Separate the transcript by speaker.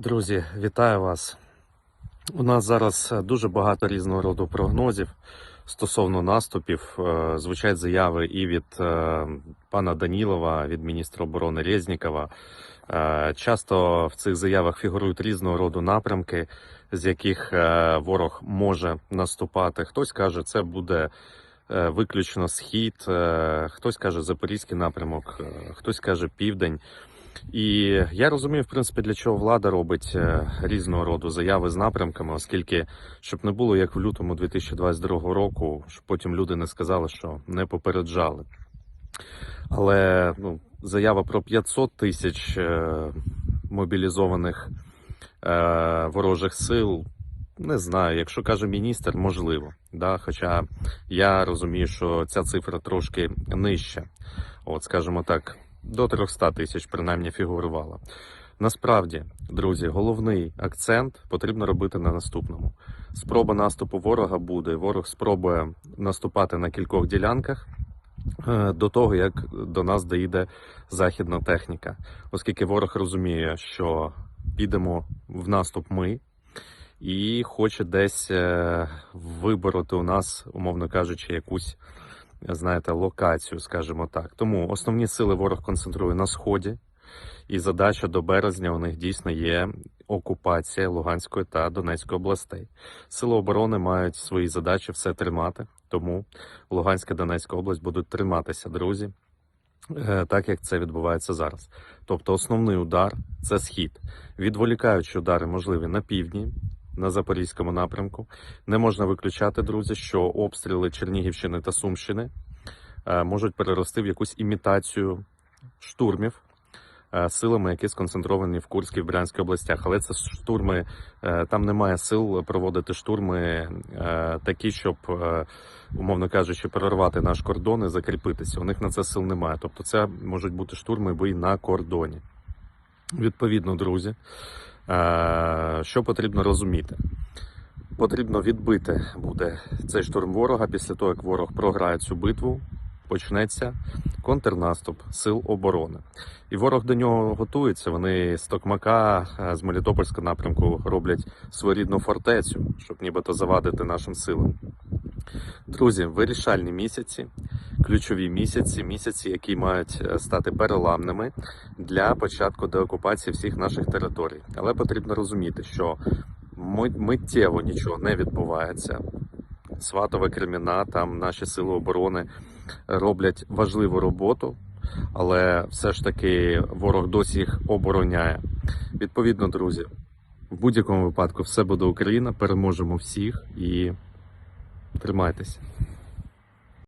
Speaker 1: Друзі, вітаю вас. У нас зараз дуже багато різного роду прогнозів стосовно наступів. Е, Звучать заяви і від е, пана Данілова, від міністра оборони Резнікова. Е, Часто в цих заявах фігурують різного роду напрямки, з яких е, ворог може наступати. Хтось каже, це буде е, виключно схід, е, хтось каже запорізький напрямок, е, хтось каже південь. І я розумію, в принципі, для чого влада робить е, різного роду заяви з напрямками, оскільки щоб не було як в лютому 2022 року, щоб потім люди не сказали, що не попереджали. Але ну, заява про 500 тисяч е, мобілізованих е, ворожих сил. Не знаю, якщо каже міністр, можливо. Да? Хоча я розумію, що ця цифра трошки нижча. От, скажімо так, до 300 тисяч принаймні фігурувала. Насправді, друзі, головний акцент потрібно робити на наступному. Спроба наступу ворога буде. Ворог спробує наступати на кількох ділянках е, до того, як до нас доїде західна техніка, оскільки ворог розуміє, що підемо в наступ ми. І хоче десь е, вибороти у нас, умовно кажучи, якусь знаєте, локацію, скажімо так. Тому основні сили ворог концентрує на сході, і задача до березня у них дійсно є окупація Луганської та Донецької областей. Сили оборони мають свої задачі все тримати, тому Луганська Донецька область будуть триматися, друзі. е, Так як це відбувається зараз. Тобто основний удар це схід. Відволікаючі удари можливі на півдні, на запорізькому напрямку. Не можна виключати, друзі, що обстріли Чернігівщини та Сумщини е, можуть перерости в якусь імітацію штурмів. е, Силами, які сконцентровані в Курській в Брянській областях, але це штурми, е, там немає сил проводити штурми такі, щоб, умовно кажучи, перервати наш кордон і закріпитися. У них на це сил немає. Тобто, це можуть бути штурми бої на кордоні. Відповідно, друзі, що потрібно розуміти? Потрібно відбити буде цей штурм ворога після того, як ворог програє цю битву. Почнеться контрнаступ сил оборони, і ворог до нього готується. Вони з Токмака, е, з Мелітопольського напрямку роблять своєрідну фортецю, щоб нібито завадити нашим силам. Друзі, вирішальні місяці, ключові місяці, місяці, які мають е, стати переламними для початку деокупації всіх наших територій. Але потрібно розуміти, що миттєво нічого не відбувається. Сватове Креміна, там наші сили оборони роблять важливу роботу, але все ж таки ворог досі їх обороняє. Відповідно, друзі, в будь-якому випадку все буде Україна, переможемо всіх і тримайтеся.